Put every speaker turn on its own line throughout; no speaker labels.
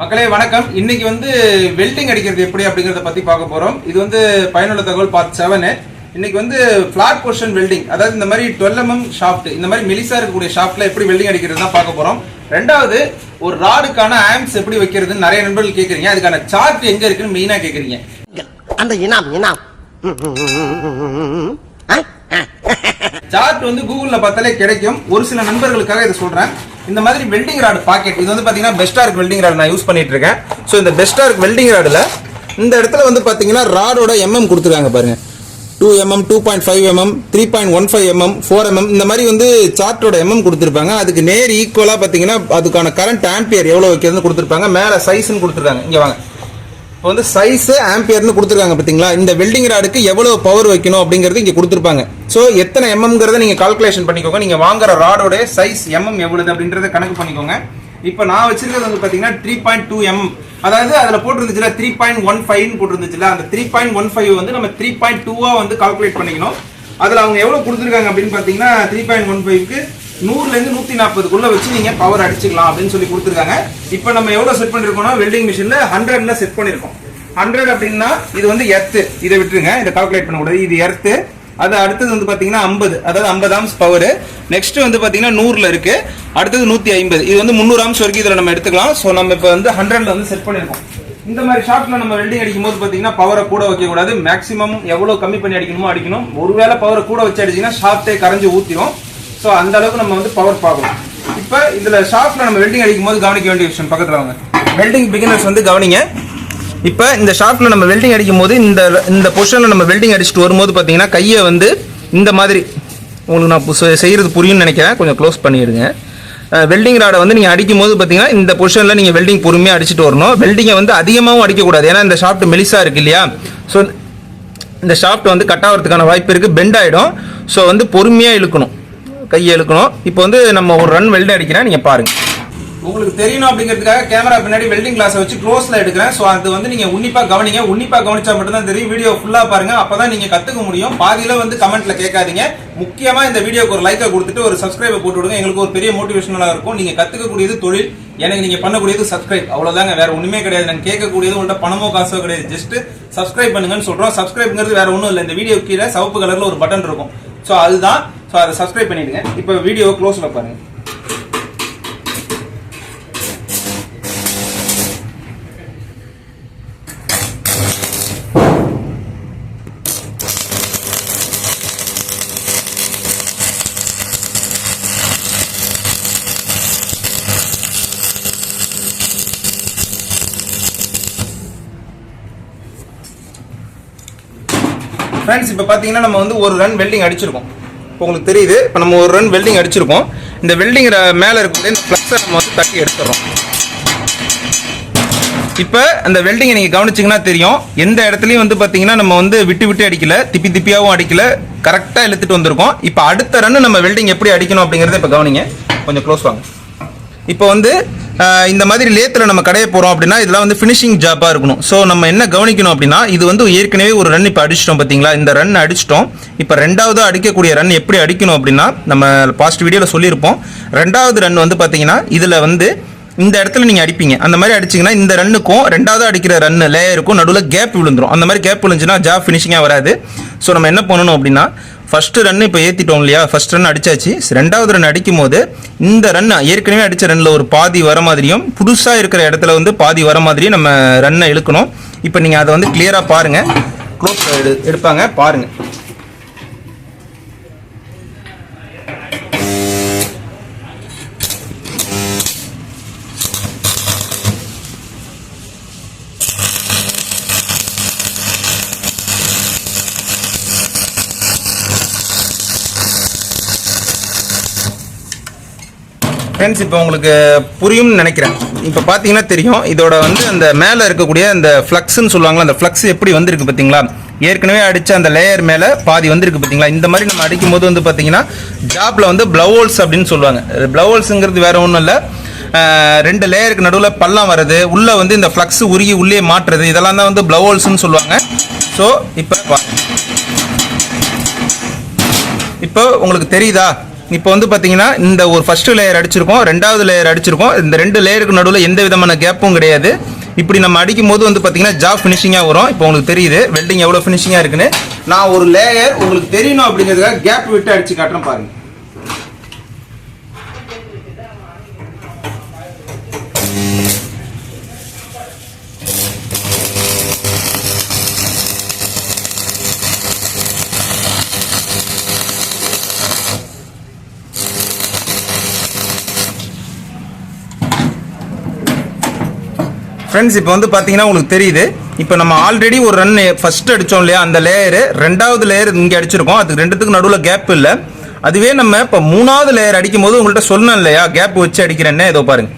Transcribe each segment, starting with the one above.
மக்களே வணக்கம். இன்னைக்கு வந்து வெல்டிங் அடிக்கிறது எப்படி அப்படிங்கறத பத்தி பார்க்க போறோம். இது வந்து பயனுள்ள தகவல் பார்ட் செவனு. இன்னைக்கு வந்து பிளாட் போர்ஷன் வெல்டிங் அதாவது இந்த மாதிரி டுவெல் எம்எம் ஷாஃப்ட் இந்த மாதிரி மெலிசா இருக்கக்கூடிய ஷாஃப்ட்ல எப்படி வெல்டிங் அடிக்கிறது தான் பார்க்க போறோம். ரெண்டாவது ஒரு ராடுக்கான ஆம்ஸ் எப்படி வைக்கிறதுன்னு நிறைய நண்பர்கள் கேக்குறீங்க. அதுக்கான சார்ட் எங்க இருக்குன்னு மெயினா கேக்குறீங்க.
அந்த இனாம் இனாம்.
சார்ட் வந்து கூகுளில் பார்த்தாலே கிடைக்கும். ஒரு சில நண்பர்களுக்காக இதை சொல்கிறேன் இந்த மாதிரி வெல்டிங் ராடு பாக்கெட் இது வந்து பார்த்தீங்கன்னா பெஸ்டார்க் வெல்டிங் ராடு நான் யூஸ் பண்ணிட்டு இருக்கேன். ஸோ இந்த பெஸ்டார்க் வெல்டிங் ராடில் இந்த இடத்துல வந்து பார்த்தீங்கன்னா ராடோட எம்எம் கொடுத்துருக்காங்க பாருங்க. Two MM two point five MM three point one five MM four MM இந்த மாதிரி வந்து சார்ட்டோட எம்எம் கொடுத்துருப்பாங்க. அதுக்கு நேர் ஈக்குவலாக பார்த்தீங்கன்னா அதுக்கான கரண்ட் ஆம்பியர் எவ்வளோ வைக்கிறதுன்னு கொடுத்துருப்பாங்க. மேலே சைஸ்ன்னு கொடுத்துருக்காங்க. இங்கே வாங்க. இப்போ வந்து சைஸ் ஆம்பியர்னு கொடுத்துருக்காங்க பார்த்தீங்களா? இந்த வெல்டிங் ராடுக்கு எவ்வளோ பவர் வைக்கணும் அப்படிங்கிறது இங்கே கொடுத்துருப்பாங்க. ஸோ எத்தனை எம்எம்ங்கிறத நீங்கள் கால்குலேஷன் பண்ணிக்கோங்க. நீங்கள் வாங்குற ராடோட சைஸ் எம்எம் எவ்வளவு அப்படின்றத கணக்கு பண்ணிக்கோங்க. இப்போ நான் வச்சிருக்கிறது வந்து பார்த்தீங்கன்னா த்ரீ பாயிண்ட் டூ எம் அதாவது அதில் போட்டிருந்துச்சுல த்ரீ பாயிண்ட் ஒன் ஃபைவ்னு போட்டிருந்துச்சுல அந்த த்ரீ பாயிண்ட் ஒன் ஃபைவ் வந்து நம்ம த்ரீ பாயிண்ட் டூவாக வந்து கால்குலேட் பண்ணிக்கணும். அதில் அவங்க எவ்வளோ கொடுத்துருக்காங்க அப்படின்னு பார்த்தீங்கன்னா த்ரீ பாயிண்ட் ஒன் ஃபைவ்க்கு நூறுலேருந்து நூற்றி நாற்பதுக்குள்ளே வச்சு நீங்கள் பவர் அடிச்சுக்கலாம் அப்படின்னு சொல்லி கொடுத்துருக்காங்க. இப்போ நம்ம எவ்வளோ செட் பண்ணியிருக்கோம்னா வெல்டிங் மிஷினில் ஹண்ட்ரட்ல செட் பண்ணியிருக்கோம் ஹண்ட்ரட் அப்படின்னா இது வந்து எர்த்து இதை விட்டுருங்க இதை கால்குலேட் பண்ணக்கூடாது இது எர்த்து அது அடுத்தது வந்து பார்த்தீங்கன்னா ஐம்பது. அதாவது ஐம்பது ஆம்ஸ் பவர் நெக்ஸ்ட் வந்து பார்த்தீங்கன்னா நூறில் இருக்கு. அடுத்தது நூற்றி ஐம்பது. இது வந்து முந்நூறு ஆம்ஸ் வரைக்கும் இதில் நம்ம எடுத்துக்கலாம். ஸோ நம்ம இப்போ வந்து ஹண்ட்ரட்ல வந்து செட் பண்ணிருக்கோம். இந்த மாதிரி ஷாப்பில் நம்ம வெல்டிங் அடிக்கும் போது பவரை கூட வைக்கக்கூடாது. மேக்ஸிமம் எவ்வளோ கம்மி பண்ணி அடிக்கணுமோ அடிக்கணும். ஒருவேளை பவரை கூட வச்சு அடிச்சிங்கன்னா ஷாப்டே கரைஞ்சி ஊற்றிடும் ஸோ அந்த அளவுக்கு நம்ம வந்து பவர் பார்க்கணும். இப்போ இதில் ஷாப்ல நம்ம வெல்டிங் அடிக்கும் போது கவனிக்க வேண்டிய விஷயம் பக்கத்தில் வாங்க. வெல்டிங் பிகினர்ஸ் வந்து கவனிங்க. இப்போ இந்த ஷாஃப்டில் நம்ம வெல்டிங் அடிக்கும் போது இந்த இந்த பொஷனில் நம்ம வெல்டிங் அடிச்சுட்டு வரும்போது பார்த்தீங்கன்னா கையை வந்து இந்த மாதிரி உங்களுக்கு நான் செய்கிறது புரியும்னு நினைக்கிறேன். கொஞ்சம் க்ளோஸ் பண்ணிடுங்க. வெல்டிங் ராடை வந்து நீங்கள் அடிக்கும் போது பார்த்தீங்கன்னா இந்த பொசிஷனில் நீங்கள் வெல்டிங் பொறுமையாக அடிச்சுட்டு வரணும். வெல்டிங்கை வந்து அதிகமாகவும் அடிக்கக்கூடாது. ஏன்னா இந்த ஷாஃப்ட் மெலிசாக இருக்கு இல்லையா? ஸோ இந்த ஷாஃப்ட் வந்து கட் ஆகிறதுக்கான வாய்ப்பு இருக்குது பெண்ட் ஆகிடும் ஸோ வந்து பொறுமையாக இழுக்கணும். கையை இழுக்கணும் இப்போ வந்து நம்ம ஒரு ரன் வெல்டு அடிக்கிறேன். நீங்கள் பாருங்கள் உங்களுக்கு தெரியணும் அப்படிங்கிறதுக்காக கேமரா பின்னாடி வெல்டிங் கிளாஸை வச்சு க்ளோஸ்ல எடுக்கிறேன். ஸோ அது வந்து நீங்க உன்னிப்பா கவனிங்க. உன்னிப்பா கவனிச்சா மட்டும்தான் தெரியும். வீடியோ ஃபுல்லா பாருங்க. அப்பதான் நீங்க கத்துக்க முடியும். பாதியில வந்து கமெண்ட்ல கேட்காதீங்க. முக்கியமா இந்த வீடியோக்கு ஒரு லைக்கை கொடுத்துட்டு ஒரு சப்ஸ்கிரைபை போட்டு விடுங்க. எங்களுக்கு ஒரு பெரிய மோட்டிவேஷனலா இருக்கும். நீங்க கத்துக்கக்கூடியது தொழில். எனக்கு நீங்க பண்ணக்கூடியது சப்ஸ்கிரைப் அவ்வளவுதாங்க. வேற ஒண்ணுமே கிடையாது. நாங்க கேட்கக்கூடியது உங்கள்ட்ட பணமோ காசோ கிடையாது. ஜஸ்ட் சப்ஸ்கிரைப் பண்ணுங்கன்னு சொல்றோம். சப்ஸ்கிரைப்ங்கிறது வேற ஒன்றும் இல்லை. இந்த வீடியோ கீழே சவப்பு கலர்ல ஒரு பட்டன் இருக்கும். ஸோ அதுதான் ஸோ அதை சப்ஸ்கிரைப் பண்ணிடுங்க. இப்போ வீடியோ க்ளோஸில் பாருங்க. ஃப்ரெண்ட்ஸ் இப்போ பார்த்தீங்கன்னா நம்ம வந்து ஒரு ரன் வெல்டிங் அடிச்சிருக்கோம். இப்போ உங்களுக்கு தெரியுது இப்போ நம்ம ஒரு ரன் வெல்டிங் அடிச்சிருக்கோம். இந்த வெல்டிங் மேலே இருக்கக்கூடிய இந்த ஃப்ளக்ஸை நம்ம வந்து தட்டி எடுத்துடுறோம். இப்போ அந்த வெல்டிங்கை நீங்கள் கவனிச்சிங்கன்னா தெரியும். எந்த இடத்துலையும் வந்து பார்த்தீங்கன்னா நம்ம வந்து விட்டு விட்டு அடிக்கல திப்பி திப்பியாகவும் அடிக்கல கரெக்டாக இழுத்துட்டு வந்திருக்கோம். இப்போ அடுத்த ரன் நம்ம வெல்டிங் எப்படி அடிக்கணும் அப்படிங்கிறத இப்போ கவனிங்க. கொஞ்சம் க்ளோஸ் வாங்க. இப்போ வந்து இந்த மாதிரி லேத்தில் நம்ம கடைய போகிறோம் அப்படின்னா இதெல்லாம் வந்து ஃபினிஷிங் ஜாப்பாக இருக்கணும். ஸோ நம்ம என்ன கவனிக்கணும் அப்படின்னா இது வந்து ஏற்கனவே ஒரு ரன் இப்போ அடிச்சிட்டோம் பார்த்தீங்களா இந்த ரன் அடிச்சிட்டோம். இப்போ ரெண்டாவது அடிக்கக்கூடிய ரன் எப்படி அடிக்கணும் அப்படின்னா நம்ம பாஸ்ட் வீடியோவில் சொல்லியிருப்போம். ரெண்டாவது ரன் வந்து பார்த்தீங்கன்னா இதில் வந்து இந்த இடத்துல நீங்கள் அடிப்பீங்க. அந்த மாதிரி அடிச்சீங்கன்னா இந்த ரன்னுக்கும் ரெண்டாவது அடிக்கிற ரன் லேயருக்கும் நடுவில் கேப் விழுந்துடும் அந்த மாதிரி கேப் விழுந்துச்சுன்னா ஜாப் ஃபினிஷிங்காக வராது. ஸோ நம்ம என்ன பண்ணணும் அப்படின்னா ஃபர்ஸ்ட் ரன் இப்போ ஏற்றிட்டோம் இல்லையா? ஃபர்ஸ்ட் ரன் அடிச்சாச்சு. ரெண்டாவது ரன் அடிக்கும் போது இந்த ரன் ஏற்கனவே அடித்த ரன்னில் ஒரு பாதி வர மாதிரியும் புதுசாக இருக்கிற இடத்துல வந்து பாதி வர மாதிரியும் நம்ம ரன்னை இழுக்கணும். இப்போ நீங்கள் அதை வந்து கிளியராக பாருங்கள் க்ளோஸ் எடு எடுப்பாங்க. பாருங்கள் ஃப்ரெண்ட்ஸ் இப்போ உங்களுக்கு புரியும்னு நினைக்கிறேன். இப்போ பார்த்தீங்கன்னா தெரியும் இதோட வந்து அந்த மேலே இருக்கக்கூடிய அந்த ஃப்ளக்ஸ்ன்னு சொல்லுவாங்களா அந்த ஃப்ளக்ஸ் எப்படி வந்திருக்கு பார்த்தீங்களா ஏற்கனவே அடித்த அந்த லேயர் மேலே பாதி வந்திருக்கு பார்த்தீங்களா இந்த மாதிரி நம்ம அடிக்கும் போது வந்து பார்த்தீங்கன்னா ஜாப்பில் வந்து ப்ளவுல்ஸ் அப்படின்னு சொல்லுவாங்க. ப்ளவுல்ஸுங்கிறது வேறு ஒன்றும் இல்லை. ரெண்டு லேயருக்கு நடுவில் பள்ளம் வர்றது உள்ளே வந்து இந்த ஃப்ளக்ஸ் உருகி உள்ளே மாற்றுறது இதெல்லாம் தான் வந்து ப்ளவுல்ஸ்னு சொல்லுவாங்க. ஸோ இப்போ இப்போ உங்களுக்கு தெரியுதா? இப்போ வந்து பார்த்தீங்கன்னா இந்த ஒரு ஃபர்ஸ்ட் லேயர் அடிச்சிருக்கோம் ரெண்டாவது லேயர் அடிச்சிருக்கோம். இந்த ரெண்டு லேயருக்கு நடுவில் எந்த விதமான கேப்பும் கிடையாது. இப்படி நம்ம அடிக்கும் போது வந்து பார்த்தீங்கன்னா ஜாப் ஃபினிஷிங்காக வரும். இப்போ உங்களுக்கு தெரியுது வெல்டிங் எவ்வளோ ஃபினிஷிங்காக இருக்குன்னு. நான் ஒரு லேயர் உங்களுக்கு தெரியணும் அப்படிங்கிறதுக்காக கேப் விட்டு அடிச்சு காட்டுறேன் பாருங்க. ஃப்ரெண்ட்ஸ் இப்போ வந்து பார்த்தீங்கன்னா உங்களுக்கு தெரியுது. இப்போ நம்ம ஆல்ரெடி ஒரு ரன் ஃபர்ஸ்ட் அடித்தோம் இல்லையா? அந்த லேயரு ரெண்டாவது லேயர் இங்கே அடிச்சிருக்கோம். அதுக்கு ரெண்டுத்துக்கு நடுவில் கேப் இல்லை. அதுவே நம்ம இப்போ மூணாவது லேயர் அடிக்கும் போது உங்கள்கிட்ட சொன்னோம் இல்லையா? கேப் வச்சு அடிக்கிறேன்னே. ஏதோ பாருங்க.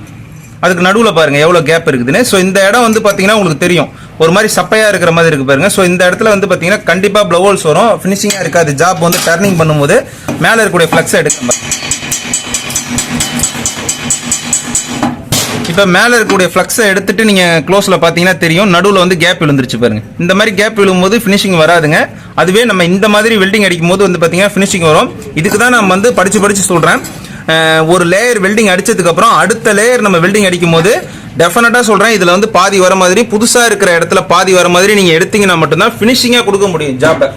அதுக்கு நடுவில் பாருங்க எவ்வளோ கேப் இருக்குதுன்னு. ஸோ இந்த இடம் வந்து பார்த்தீங்கன்னா உங்களுக்கு தெரியும். ஒரு மாதிரி சப்பையாக இருக்கிற மாதிரி இருக்கு பாருங்க. ஸோ இந்த இடத்துல வந்து பார்த்தீங்கன்னா கண்டிப்பாக ப்ளவுல்ஸ் வரும். ஃபினிஷிங்காக இருக்காது. ஜாப் வந்து டர்னிங் பண்ணும்போது மேலே இருக்கக்கூடிய ஃப்ளக்ஸை எடுக்க இப்போ மேலே இருக்கக்கூடிய ஃப்ளக்ஸை எடுத்துட்டு நீங்கள் க்ளோஸில் பார்த்தீங்கன்னா தெரியும். நடுவில் வந்து கேப் விழுந்துருச்சு பாருங்க. இந்த மாதிரி கேப் விழும்போது ஃபினிஷிங் வராதுங்க. அதுவே நம்ம இந்த மாதிரி வெல்டிங் அடிக்கும் போது வந்து பார்த்தீங்கன்னா ஃபினிஷிங் வரும். இதுக்கு தான் நம்ம வந்து படித்து படித்து சொல்கிறேன் ஒரு லேயர் வெல்டிங் அடித்ததுக்கப்புறம் அடுத்த லேயர் நம்ம வெல்டிங் அடிக்கும் போது டெஃபினட்டாக சொல்கிறேன் இதில் வந்து பாதி வர மாதிரி புதுசாக இருக்கிற இடத்துல பாதி வர மாதிரி நீங்கள் எடுத்தீங்கன்னா மட்டும்தான் ஃபினிஷிங்காக கொடுக்க முடியும் ஜாப்பை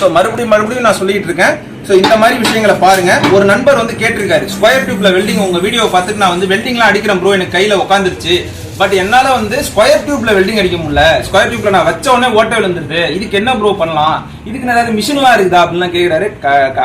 ஸோ மறுபடியும் மறுபடியும் நான் சொல்லிகிட்டு இருக்கேன். ஸோ இந்த மாதிரி விஷயங்களை பாருங்க. ஒரு நண்பர் வந்து கேட்டிருக்காரு. ஸ்கொயர் டியூப்ல வெல்டிங் உங்க வீடியோ பார்த்துட்டு நான் வந்து வெல்டிங்லாம் அடிக்கிறேன் ப்ரோ எனக்கு கையில உட்காந்துருச்சு பட் என்னால வந்து ஸ்கொயர் டியூப்ல வெல்டிங் அடிக்க முடியல. ஸ்கொயர் டியூப்ல நான் வச்ச உடனே ஓட்ட விழுந்துருது. இதுக்கு என்ன ப்ரோ பண்ணலாம்? இதுக்கு ஏதாவது மிஷின்லாம் இருக்குதா? அப்படிலாம் கேட்குறாரு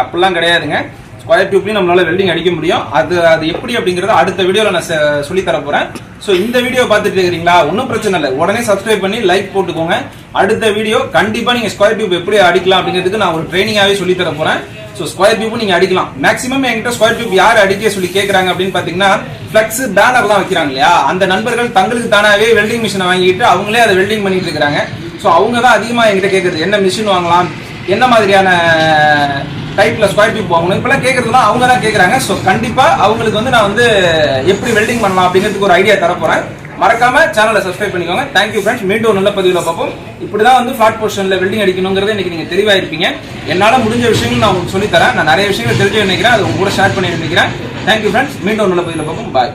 அப்படிலாம் கிடையாதுங்க. ஸ்கொயர் டியூப்லையும் நம்மளால வெல்டிங் அடிக்க முடியும். அது அது எப்படி அப்படிங்கறத அடுத்த வீடியோல நான் சொல்லி தர போறேன். ஸோ இந்த வீடியோ பார்த்துட்டு இருக்கிறீங்களா? ஒன்றும் பிரச்சனை இல்லை. உடனே சப்ஸ்கிரைப் பண்ணி லைக் போட்டுக்கோங்க. அடுத்த வீடியோ கண்டிப்பா நீங்க ஸ்கொயர் டியூப் எப்படி அடிக்கலாம் அப்படிங்கிறதுக்கு நான் ஒரு ட்ரைனிங்காவே சொல்லி தர போறேன். ஸோ ஸ்கொயர் டியூப் நீங்க அடிக்கலாம். மேக்ஸிமம் என்கிட்ட ஸ்கொயர் டியூப் யார் அடிக்க சொல்லி கேட்கறாங்க அப்படின்னு பாத்தீங்கன்னா ஃபிளக்ஸ் பேனர்லாம் வைக்கிறாங்க இல்லையா? அந்த நண்பர்கள் தங்களுக்கு தானாவே வெல்டிங் மிஷினை வாங்கிட்டு அவங்களே அதை வெல்டிங் பண்ணிட்டு இருக்காங்க ஸோ அவங்க தான் அதிகமா என்கிட்ட கேட்கறது என்ன மிஷின் வாங்கலாம்? என்ன மாதிரியான டைப்ல ஸ்கொயர் டியூப் வாங்கணும்? இப்பெல்லாம் கேட்கறதுலாம் அவங்க தான் கேட்கறாங்க ஸோ கண்டிப்பா அவங்களுக்கு வந்து நான் வந்து எப்படி வெல்டிங் பண்ணலாம் அப்படிங்கிறதுக்கு ஒரு ஐடியா தர போறேன் மறக்காம சேனலை சப்ஸ்கிரைப் பண்ணிக்கோங்க. தேங்க்யூ ஃப்ரெண்ட்ஸ் மீண்டும் ஒரு நல்ல பதிவில் பார்ப்போம். இப்படி தான் வந்து ஃபிளாட் போர்ஷனில் வெல்டிங் அடிக்கணுங்கிறத இன்னைக்கு நீங்கள் தெளிவாக இருப்பீங்க என்னால் முடிஞ்ச விஷயங்கள் நான் உங்களுக்கு சொல்லித்தரேன் நான் நிறைய விஷயங்கள் தெரிஞ்சு நினைக்கிறேன். அதை உங்க கூட ஷேர் பண்ணி நினைக்கிறேன். தேங்க்யூ ஃப்ரெண்ட்ஸ் மீண்டும் நல்ல பதிவில் பார்ப்போம். பாய்